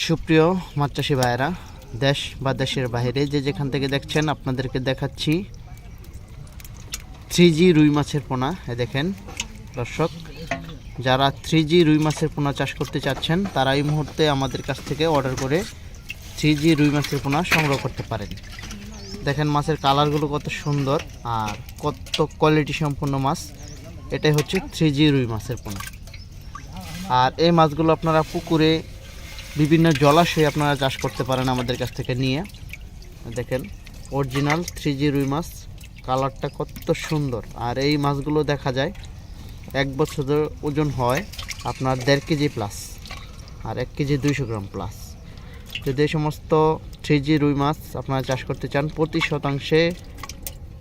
সুপ্রিয় মাছ চাষি ভাইয়েরা, দেশ বা দেশের বাইরে যে যেখান থেকে দেখছেন আপনাদেরকে দেখাচ্ছি থ্রি জি রুই মাছের পোনা। এ দেখেন, দর্শক, যারা থ্রি জি রুই মাছের পোনা চাষ করতে চাচ্ছেন, তারা এই মুহূর্তে আমাদের কাছ থেকে অর্ডার করে থ্রি জি রুই মাছের পোনা সংগ্রহ করতে পারেন। দেখেন, মাছের কালারগুলো কত সুন্দর আর কত কোয়ালিটি সম্পন্ন মাছ। এটাই হচ্ছে থ্রি জি রুই মাছের পোনা। আর এই মাছগুলো আপনারা পুকুরে বিভিন্ন জলাশয়ে আপনারা চাষ করতে পারেন আমাদের কাছ থেকে নিয়ে। দেখেন অরিজিনাল থ্রি জি রুই মাছ কালারটা কত সুন্দর। আর এই মাছগুলো দেখা যায়, এক বছরের ওজন হয় আপনার দেড় কেজি প্লাস আর এক কেজি দুইশো গ্রাম প্লাস যদি এই সমস্ত থ্রি জি রুই মাছ আপনারা চাষ করতে চান প্রতি শতাংশে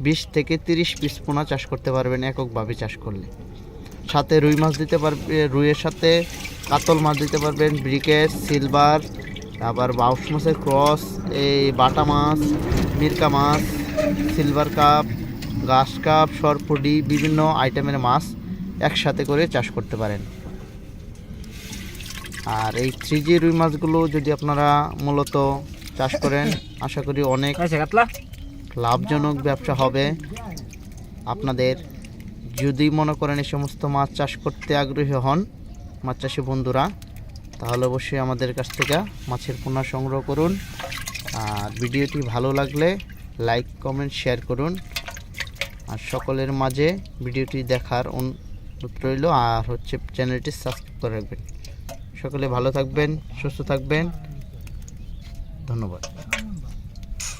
বিশ থেকে তিরিশ পিস পোনা চাষ করতে পারবেন এককভাবে চাষ করলে। সাথে রুই মাছ দিতে পারবে, রুইয়ের সাথে কাতল মাছ দিতে পারবেন ব্রিকেট সিলভার তারপর বাউস মাছের ক্রস এই বাটা মাছ মিরকা মাছ সিলভার কাপ ঘাস কাপ সরপুডি বিভিন্ন আইটেমের মাছ একসাথে করে চাষ করতে পারেন। আর এই থ্রি জি রুই মাছগুলো যদি আপনারা মূলত চাষ করেন আশা করি অনেক লাভজনক ব্যবসা হবে। আপনাদের যদি মনে করেন এই সমস্ত মাছ চাষ করতে আগ্রহী হন মাছ চাষি বন্ধুরা, তাহলে অবশ্যই আমাদের কাছ থেকে মাছের পোনা সংগ্রহ করুন। আর ভিডিওটি ভালো লাগলে লাইক, কমেন্ট, শেয়ার করুন। আর সকলের মাঝে ভিডিওটি দেখার অনুরোধ রইল, আর হচ্ছে চ্যানেলটি সাবস্ক্রাইব করে রাখবেন। সকলে ভালো থাকবেন, সুস্থ থাকবেন। ধন্যবাদ।